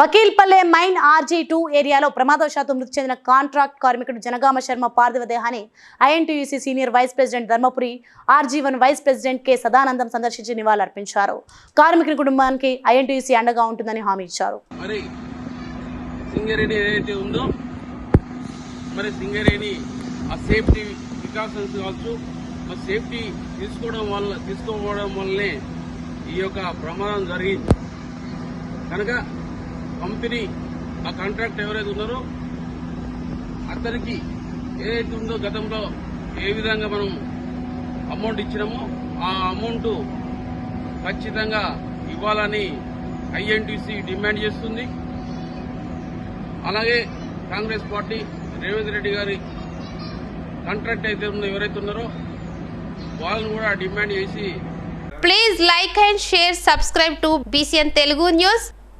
వకీల్పల్లె mine RG two ఏరియాలో ప్రమాదవశాత్తు మృతి చెందిన కాంట్రాక్ట్ కార్మికుడు జనగామ శర్మ పార్థివ దేహాన్ని INTUC senior vice president Dharmapuri RG one vice president K Sadanandam సందర్శించి నివాళులర్పించారు. కార్మికుని కుటుంబానికి ఐఎన్టీయూసీ అండగా ఉంటుందని హామీ ఇచ్చారు. మరి సింగరేణి ఏదైతే ఉందో మరి సింగరేణి ఆ సేఫ్టీ ప్రికాషన్స్ కావచ్చు మరి సేఫ్టీ తీసుకోవడం వల్ల తీసుకోవడం వల్లనే ఈ యొక్క ప్రమాదం జరిగింది. కనుక కంపెనీ ఆ కాంట్రాక్ట్ ఎవరైతే ఉన్నారో అతనికి ఏదైతే ఉందో గతంలో ఏ విధంగా మనం అమౌంట్ ఇచ్చినామో ఆ అమౌంట్ ఖచ్చితంగా ఇవ్వాలని ఐఎన్టీసీ డిమాండ్ చేస్తుంది. అలాగే కాంగ్రెస్ పార్టీ రేవంత్ రెడ్డి గారి కాంట్రాక్ట్ అయితే ఉందో ఎవరైతే ఉన్నారో వాళ్ళని కూడా డిమాండ్ చేసి please like and share subscribe to BCN Telugu news